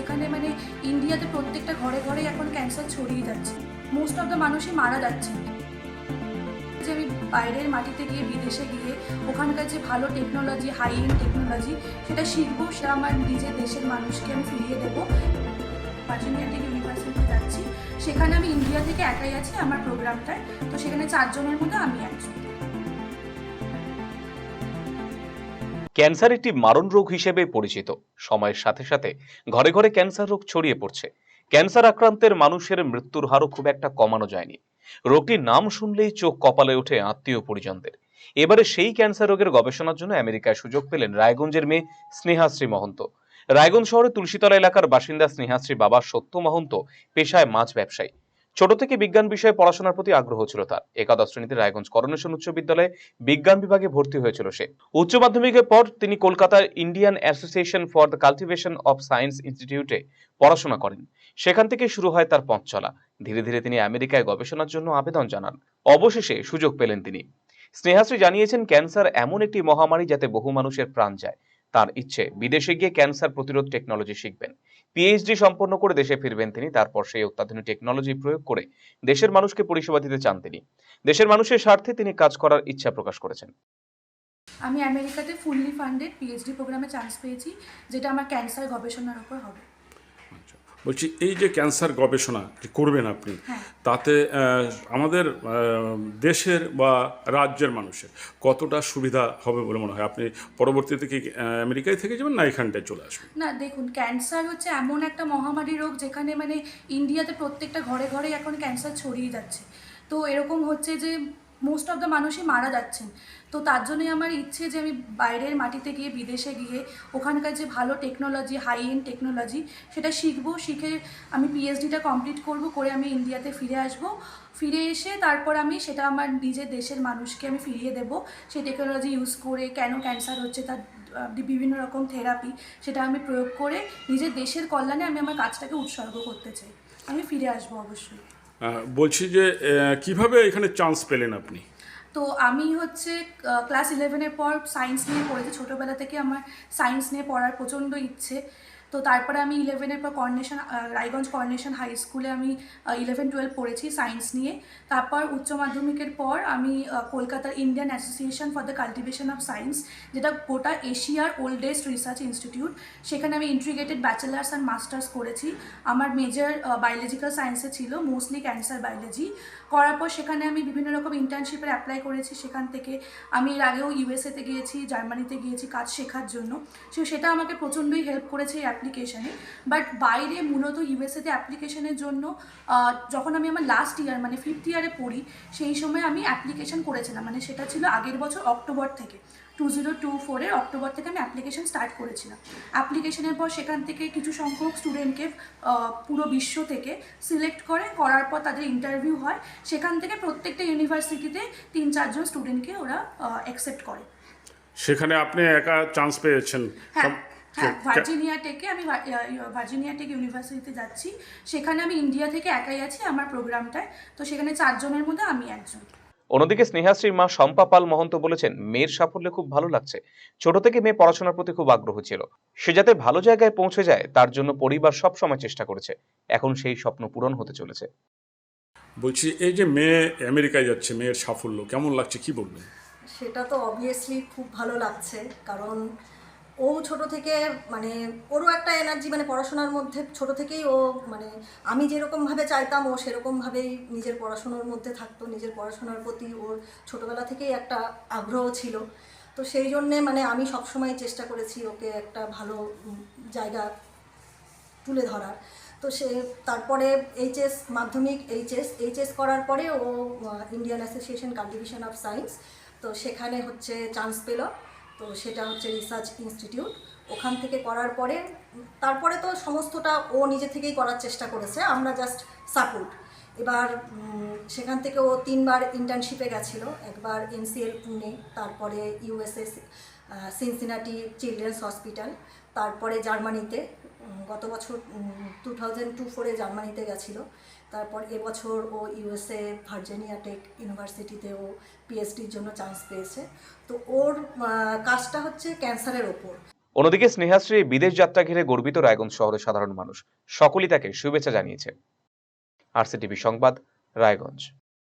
যেখানে মানে ইন্ডিয়াতে প্রত্যেকটা ঘরে ঘরে এখন ক্যান্সার ছড়িয়ে যাচ্ছে। মোস্ট অফ দ্য মানুষই মারা যাচ্ছে। যে আমি বাইরের মাটিতে গিয়ে, বিদেশে গিয়ে, ওখানকার যে ভালো টেকনোলজি হাই এন্ড টেকনোলজি সেটা শিখব সেটা আমার নিজের দেশের মানুষকে আমি ফিরিয়ে দেবো। ভার্জিনিয়াটেক ইউনিভার্সিটি যাচ্ছি। সেখানে আমি ইন্ডিয়া থেকে একাই আছি, আমার প্রোগ্রামটায় তো সেখানে চারজনের মধ্যে আমি একজন। ক্যান্সার একটি মারণ রোগ হিসেবে পরিচিত। সময়ের সাথে সাথে ঘরে ঘরে ক্যান্সার রোগ ছড়িয়ে পড়ছে। ক্যান্সার আক্রান্তের মানুষের মৃত্যুর হারও খুব একটা কমানো যায়নি। রোগটির নাম শুনলেই চোখ কপালে ওঠে আত্মীয় পরিজনদের। এবারে সেই ক্যান্সার রোগের গবেষণার জন্য আমেরিকায় সুযোগ পেলেন রায়গঞ্জের মেয়ে স্নেহাশ্রী মহন্ত। রায়গঞ্জ শহরে তুলসীতলা এলাকার বাসিন্দা স্নেহাশ্রী বাবা সত্য মহন্ত পেশায় মাছ ব্যবসায়ী। ছোট থেকে বিজ্ঞান বিষয়ে পড়াশোনার প্রতি আগ্রহ ছিল তার। একাদশ শ্রেণীতে রায়গঞ্জ করোনেশন উচ্চ বিদ্যালয়ে বিজ্ঞান বিভাগে ভর্তি হয়েছিল সে। উচ্চ মাধ্যমিকের পর তিনি কলকাতার Indian Association for the Cultivation of Science ইনস্টিটিউটে পড়াশোনা করেন। সেখান থেকে শুরু হয় তার পথ চলা। ধীরে ধীরে তিনি আমেরিকায় গবেষণার জন্য আবেদন জানান। অবশেষে সুযোগ পেলেন তিনি। স্নেহাশ্রী জানিয়েছেন, ক্যান্সার এমন একটি মহামারী যাতে বহু মানুষের প্রাণ যায় তার ইচ্ছে। বিদেশে গিয়ে ক্যান্সার প্রতিরোধ টেকনোলজি শিখবেন। পিএইচডি সম্পন্ন করে দেশে ফিরবেন তিনি, তারপর সেই অত্যাধুনিক টেকনোলজি প্রয়োগ করে দেশের মানুষকে পরিষেবা দিতে চান তিনি। দেশের মানুষের স্বার্থে তিনি কাজ করার ইচ্ছা প্রকাশ করেছেন। আমি আমেরিকাতে ফুললি ফান্ডেড পিএইচডি প্রোগ্রামে চান্স পেয়েছি, যেটা আমার ক্যান্সার গবেষণার উপর হবে। বলছি এই যে ক্যান্সার গবেষণা করবেন আপনি হ্যাঁ। তাতে আমাদের দেশের বা রাজ্যের মানুষের কতটা সুবিধা হবে বলে মনে হয়? আপনি পরবর্তীতে কি আমেরিকায় থেকে যাবেন না এখানটায় চলে আসবেন? না দেখুন ক্যান্সার হচ্ছে এমন একটা মহামারী রোগ যেখানে মানে ইন্ডিয়াতে প্রত্যেকটা ঘরে ঘরে এখন ক্যান্সার ছড়িয়ে যাচ্ছে। তো এরকম হচ্ছে যে মোস্ট অফ দ্য মানুষই মারা যাচ্ছেন। তো তার জন্যই আমার ইচ্ছে যে আমি বাইরের মাটিতে গিয়ে, বিদেশে গিয়ে ওখানকার যে ভালো টেকনোলজি হাই এন্ড টেকনোলজি সেটা শিখব, শিখে আমি পিএইচডিটা কমপ্লিট করব, করে আমি ইন্ডিয়াতে ফিরে আসব। ফিরে এসে তারপর আমি সেটা আমার নিজের দেশের মানুষকে আমি ফিরিয়ে দেব। সেই টেকনোলজি ইউজ করে কেন ক্যান্সার হচ্ছে, তার বিভিন্ন রকম থেরাপি সেটা আমি প্রয়োগ করে নিজের দেশের কল্যাণে আমি আমার কাজটাকে উৎসর্গ করতে চাই। আমি ফিরে আসব অবশ্যই। বলছি যে কীভাবে এখানে চান্স পেলেন আপনি? তো আমি হচ্ছে ক্লাস ইলেভেনের পর সায়েন্স নিয়ে পড়েছি। ছোটোবেলা থেকে আমার সায়েন্স নিয়ে পড়ার প্রচণ্ড ইচ্ছে। তো তারপরে আমি ইলেভেনের পর কর্নেশন রায়গঞ্জ কর্নেশন হাই স্কুলে আমি ইলেভেন টুয়েলভ পড়েছি সায়েন্স নিয়ে। তারপর উচ্চ মাধ্যমিকের পর আমি কলকাতার Indian Association for the Cultivation of Science যেটা গোটা এশিয়ার ওল্ডেস্ট রিসার্চ ইনস্টিটিউট সেখানে আমি ইন্টিগ্রেটেড ব্যাচেলার্স অ্যান্ড মাস্টার্স করেছি। আমার মেজর বায়োলজিক্যাল সায়েন্সে ছিল মোস্টলি ক্যান্সার বায়োলজি করার পর সেখানে আমি বিভিন্ন রকম ইন্টার্নশিপের অ্যাপ্লাই করেছি সেখান থেকে। আমি এর আগেও ইউএসএতে গিয়েছি জার্মানিতে গিয়েছি কাজ শেখার জন্য। সেটা আমাকে প্রচণ্ডই হেল্প করেছে অ্যাপ্লিকেশানে বাট বাইরে মূলত ইউএসএতে অ্যাপ্লিকেশনের জন্য যখন আমি আমার লাস্ট ইয়ার মানে ফিফথ ইয়ারে পড়ি সেই সময় আমি অ্যাপ্লিকেশন করেছিলাম। মানে সেটা ছিল আগের বছর অক্টোবর থেকে। টু জিরো টু ফোরের অক্টোবর থেকে আমি অ্যাপ্লিকেশন স্টার্ট করেছিলাম। অ্যাপ্লিকেশনের পর সেখান থেকে কিছু সংখ্যক স্টুডেন্টকে পুরো বিশ্ব থেকে সিলেক্ট করে করার পর তাদের ইন্টারভিউ হয়। সেখান থেকে প্রত্যেকটা ইউনিভার্সিটিতে তিন চারজন স্টুডেন্টকে ওরা অ্যাকসেপ্ট করে। সেখানে আপনি একা চান্স পেয়েছেন। হ্যাঁ। হ্যাঁ ভার্জিনিয়া টেকে আমি ভার্জিনিয়া টেক ইউনিভার্সিটিতে যাচ্ছি। সেখানে আমি ইন্ডিয়া থেকে একাই আছি আমার প্রোগ্রামটায়। তো সেখানে চারজনের মধ্যে আমি একজন। অন্যদিকে স্নেহাশ্রীর মা শম্পা পাল মহন্ত বলেছেন মেয়ের সাফল্যে খুব ভালো লাগছে। ছোট থেকে মেয়ে পড়াশোনার প্রতি খুব আগ্রহ ছিল। সে যাতে ভালো জায়গায় পৌঁছে যায় তার জন্য পরিবার সব সময় চেষ্টা করেছে। এখন সেই স্বপ্ন পূরণ হতে চলেছে। বলছি এই যে মেয়ে আমেরিকায় যাচ্ছে মেয়ের সাফল্য কেমন লাগছে কি বলবেন? সেটা তো অবভিয়াসলি খুব ভালো লাগছে কারণ ও ছোট থেকে মানে ওরও একটা এনার্জি মানে পড়াশোনার মধ্যে ছোট থেকেই ও মানে আমি যেরকমভাবে চাইতাম ও সেরকমভাবেই নিজের পড়াশোনার মধ্যে থাকতো। নিজের পড়াশোনার প্রতি ওর ছোটোবেলা থেকেই একটা আগ্রহ ছিল। তো সেই জন্যে মানে আমি সবসময় চেষ্টা করেছি ওকে একটা ভালো জায়গা তুলে ধরার। তো সে তারপরে এইচএস মাধ্যমিক এইচএস এইচএস করার পরে ও Indian Association Cultivation of Science তো সেখানে হচ্ছে চান্স পেল। তো সেটা হচ্ছে রিসার্চ ইনস্টিটিউট ওখান থেকে করার পরে, তারপরে তো সমস্তটা ও নিজে থেকেই করার চেষ্টা করেছে, আমরা জাস্ট সাপোর্ট এবার সেখান থেকে ও তিনবার ইন্টার্নশিপে গেছিল, একবার এনসিএল পুনে, তারপরে ইউএসএস সিনসিনাটি চিলড্রেন্স হসপিটাল তারপরে জার্মানিতে গত বছর টু থাউজেন্ড টু ফোরে জার্মানিতে গেছিল। তারপর এবছর ও ইউএসএ ভার্জিনিয়া টেক ইউনিভার্সিটিতে ও পিএইচডির জন্য চান্স পেয়েছে। তো ওর কাজটা হচ্ছে ক্যান্সারের ওপর। অন্যদিকে স্নেহাশ্রী বিদেশ যাত্রা ঘিরে গর্বিত রায়গঞ্জ শহরের সাধারণ মানুষ। সকলেই তাকে শুভেচ্ছা জানিয়েছে। আরসিটিভি সংবাদ, রায়গঞ্জ।